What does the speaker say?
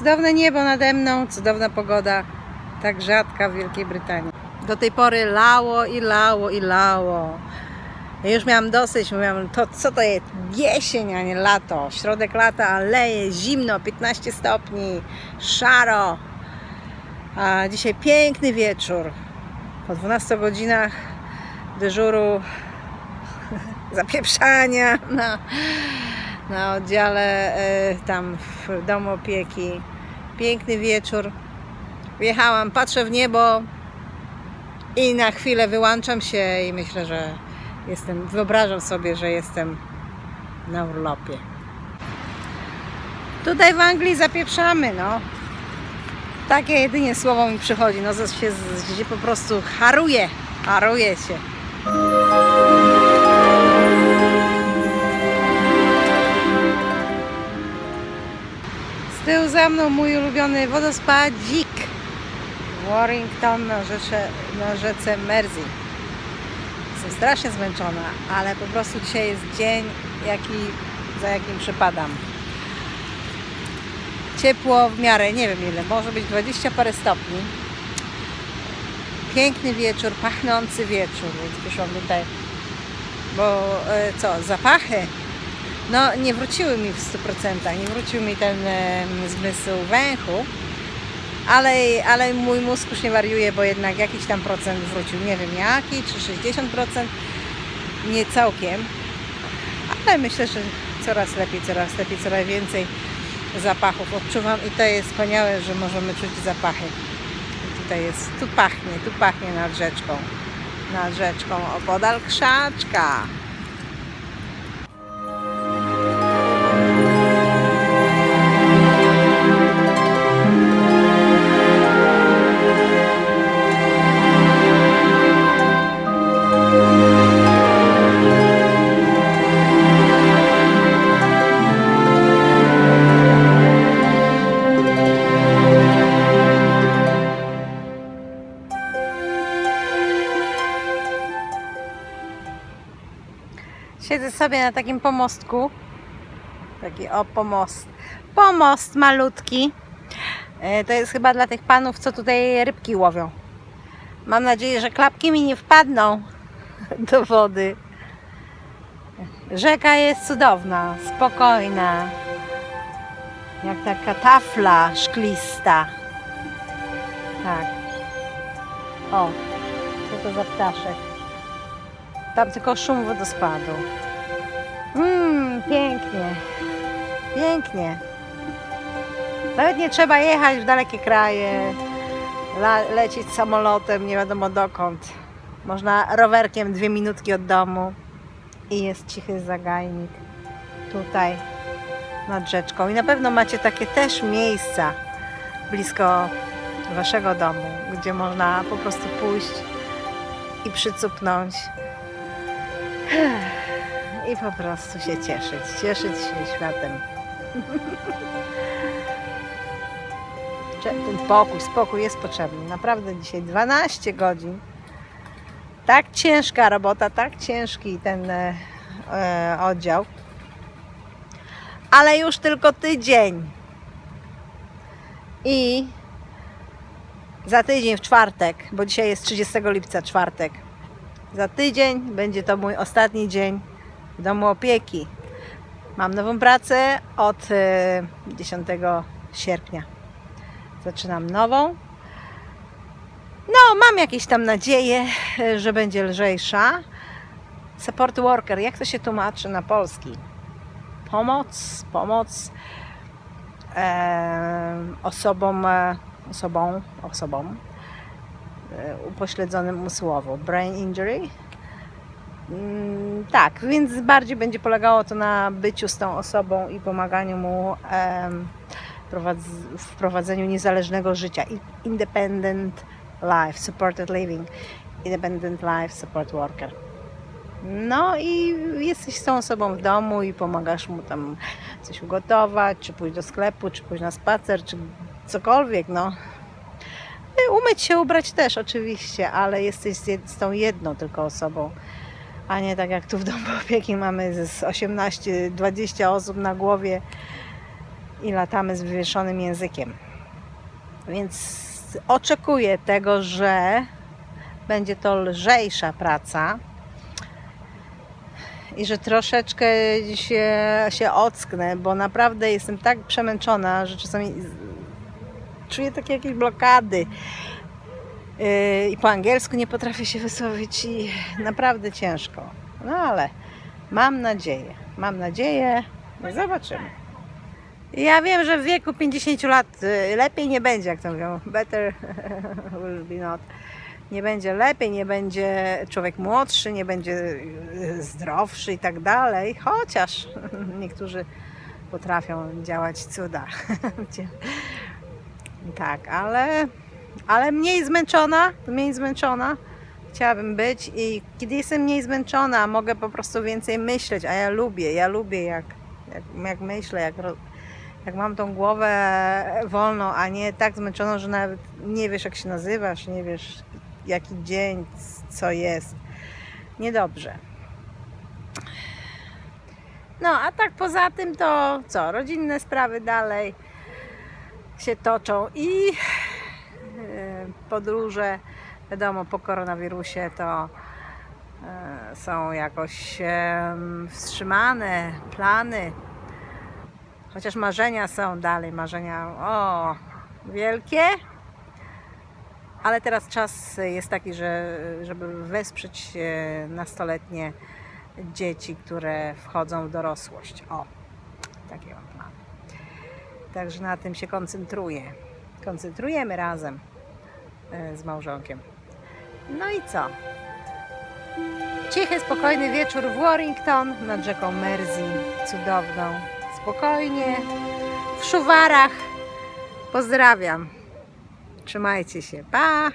cudowne niebo nade mną, cudowna pogoda, tak rzadka w Wielkiej Brytanii. Do tej pory lało i lało i lało. Ja już miałam dosyć, mówiłam, to co to jest? Jesień, a nie lato. Środek lata, a leje, zimno, 15 stopni, szaro. A dzisiaj piękny wieczór. Po 12 godzinach dyżuru zapieprzania na, na oddziale e, tam w domu opieki. Piękny wieczór. Wjechałam, patrzę w niebo i na chwilę wyłączam się i myślę, że jestem, wyobrażam sobie, że jestem na urlopie. Tutaj w Anglii zapieprzamy, no. Takie jedynie słowo mi przychodzi, no się, się po prostu haruje, haruje się. Za mną mój ulubiony wodospadzik Warrington na, rzece, na rzece Mersey. Jestem strasznie zmęczona, ale po prostu dzisiaj jest dzień, jaki, za jakim przepadam. Ciepło w miarę, nie wiem ile, może być 20 parę stopni. Piękny wieczór, pachnący wieczór, więc przyszłam tutaj, bo e, co, zapachy no nie wróciły mi w 100%, nie wrócił mi ten e, zmysł węchu, ale, ale mój mózg już nie wariuje, bo jednak jakiś tam procent wrócił, nie wiem jaki, czy 60%, nie całkiem, ale myślę, że coraz lepiej, coraz lepiej, coraz więcej zapachów odczuwam i to jest wspaniałe, że możemy czuć zapachy. I tutaj jest, tu pachnie, tu pachnie nad rzeczką, nad rzeczką, opodal krzaczka. Sobie na takim pomostku. Taki o pomost. Pomost malutki. E, To jest chyba dla tych panów, co tutaj rybki łowią. Mam nadzieję, że klapki mi nie wpadną do wody. Rzeka jest cudowna, spokojna. Jak taka tafla szklista. Tak. O, co to za ptaszek? Tam tylko szum wodospadu. Pięknie. Nawet nie trzeba jechać w dalekie kraje, lecieć samolotem, nie wiadomo dokąd. Można rowerkiem dwie minutki od domu i jest cichy zagajnik tutaj nad rzeczką. I na pewno macie takie też miejsca blisko waszego domu, gdzie można po prostu pójść i przycupnąć i po prostu się cieszyć, cieszyć się światem. Ten pokój, spokój jest potrzebny. Naprawdę dzisiaj 12 godzin. Tak ciężka robota, tak ciężki ten e, e, oddział. Ale już tylko tydzień. I za tydzień w czwartek, bo dzisiaj jest 30 lipca, czwartek. Za tydzień będzie to mój ostatni dzień w domu opieki. Mam nową pracę od e, 10 sierpnia. Zaczynam nową. No, mam jakieś tam nadzieję, e, że będzie lżejsza. Support worker, jak to się tłumaczy na polski? Pomoc, pomoc e, osobom, e, osobom, osobom e, upośledzonym umysłowo. Brain injury. Mm, Tak, więc bardziej będzie polegało to na byciu z tą osobą i pomaganiu mu w prowadzeniu niezależnego życia. Independent life, supported living, independent life support worker. No i jesteś z tą osobą w domu i pomagasz mu tam coś ugotować, czy pójść do sklepu, czy pójść na spacer, czy cokolwiek, no. Y, Umyć się, ubrać też oczywiście, ale jesteś z, z tą jedną tylko osobą, a nie tak jak tu w domu opieki mamy z 18-20 osób na głowie. i latamy z wywieszonym językiem. Więc oczekuję tego, że będzie to lżejsza praca i że troszeczkę się, się ocknę, bo naprawdę jestem tak przemęczona, że czasami czuję takie jakieś blokady. Yy, I po angielsku nie potrafię się wysłowić i naprawdę ciężko. No ale mam nadzieję, mam nadzieję, no zobaczymy. Ja wiem, że w wieku 50 lat y, lepiej nie będzie, jak to mówią. Better will be not. Nie będzie lepiej, nie będzie człowiek młodszy, nie będzie y, zdrowszy i tak dalej. Chociaż niektórzy potrafią działać cuda. tak, ale, ale mniej zmęczona, mniej zmęczona chciałabym być i kiedy jestem mniej zmęczona, mogę po prostu więcej myśleć, a ja lubię, ja lubię jak, jak, jak myślę, jak, jak mam tą głowę wolną, a nie tak zmęczoną, że nawet nie wiesz jak się nazywasz, nie wiesz jaki dzień, co jest. Niedobrze. No, a tak poza tym to co? Rodzinne sprawy dalej się toczą i podróże, wiadomo, po koronawirusie to e, są jakoś em, wstrzymane plany. Chociaż marzenia są dalej, marzenia o wielkie, ale teraz czas jest taki, że, żeby wesprzeć e, nastoletnie dzieci, które wchodzą w dorosłość. O, takie mam plan. Także na tym się koncentruję. Koncentrujemy razem e, z małżonkiem. No i co? Cichy, spokojny wieczór w Warrington nad rzeką Mersey. Cudowną. Spokojnie. W szuwarach. Pozdrawiam. Trzymajcie się. Pa!